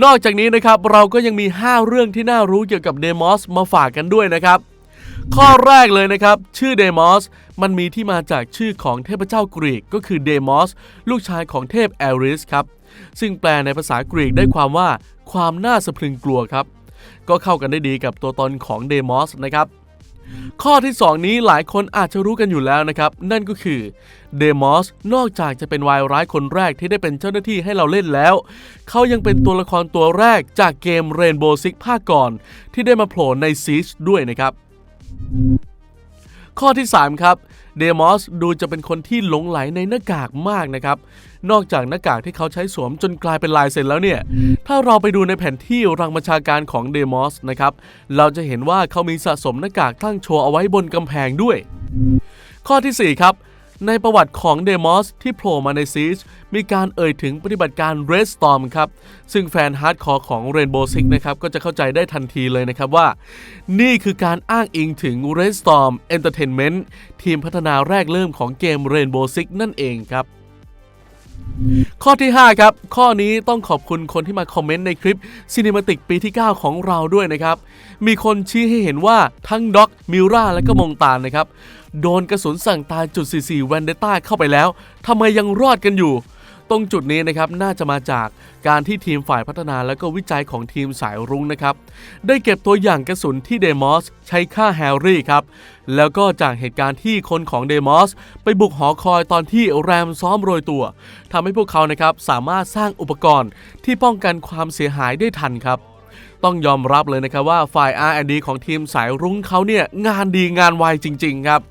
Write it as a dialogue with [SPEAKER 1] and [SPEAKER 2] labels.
[SPEAKER 1] นอกจากนี้นะครับเราก็ยังมี 5 เรื่องที่น่ารู้เกี่ยวกับเดมอสมาฝากกันด้วยนะครับ ข้อแรกเลยนะครับ ชื่อเดมอสมันมีที่มาจากชื่อของเทพเจ้ากรีกก็คือเดมอสลูกชายของเทพแอริสครับ ซึ่งแปลในภาษากรีกได้ความว่าความน่าสะพรึงกลัวครับ ก็เข้ากันได้ดีกับตัวตนของเดมอสนะครับ ข้อที่ 2 นี้หลายคนอาจจะรู้กันอยู่แล้วนะครับ นั่นก็คือเดมอสนอกจากจะเป็นวายร้ายคนแรกที่ได้เป็นเจ้าหน้าที่ให้เราเล่นแล้ว เขายังเป็นตัวละครตัวแรกจากเกม Rainbow Six ภาคก่อน ที่ได้มาโผล่ในซีชด้วยนะครับ ข้อที่ 3 ครับ เดมอสดูจะเป็นคนที่หลงไหลในหน้ากากมากนะครับ นอกจากหน้ากากที่เขาใช้สวมจนกลายเป็นลายเซ็นแล้วเนี่ย ถ้าเราไปดูในแผนที่รังบัญชาการของเดมอสนะครับ เราจะเห็นว่าเขามีสะสมหน้ากากตั้งโชว์เอาไว้บนกำแพงด้วย ข้อทีสี่4 ครับ ในประวัติของเดมอสที่โผล่มาในซีชมีการเอ่ยถึงปฏิบัติการ Red Storm ครับ ซึ่งแฟนฮาร์ดคอร์ของ Rainbow Six นะครับ ก็จะเข้าใจได้ทันทีเลยนะครับว่า นี่คือการอ้างอิงถึง Red Storm Entertainment ทีมพัฒนาแรกเริ่มของเกม Rainbow Six นั่นเองครับข้อที่ 5 ครับ ข้อนี้ต้องขอบคุณคนที่มาคอมเมนต์ในคลิป Cinematic ปีที่ 9 ของเราด้วยนะครับ มีคนชี้ให้เห็นว่าทั้งด็อกมิราและก็มงตานนะครับ โดนกระสุนสั่งตายจุด 44 แวนเดต้าเข้าไปแล้วทำไมยังรอดกันอยู่ ตรงจุดนี้นะครับน่าจะมาจากการที่ทีมฝ่ายพัฒนาและก็วิจัยของทีมสายรุ้งนะครับ ได้เก็บตัวอย่างกระสุนที่เดมอสใช้ฆ่าแฮร์รี่ครับ แล้วก็จากเหตุการณ์ที่คนของเดมอสไปบุกหอคอยตอนที่แรมซ้อมโรยตัวทำให้พวกเขานะครับสามารถสร้างอุปกรณ์ที่ป้องกันความเสียหายได้ทันครับต้องยอมรับเลยนะครับว่าฝ่าย R&D ของทีมสายรุ้งเขาเนี่ยงานดีงานไวจริง ๆ ครับ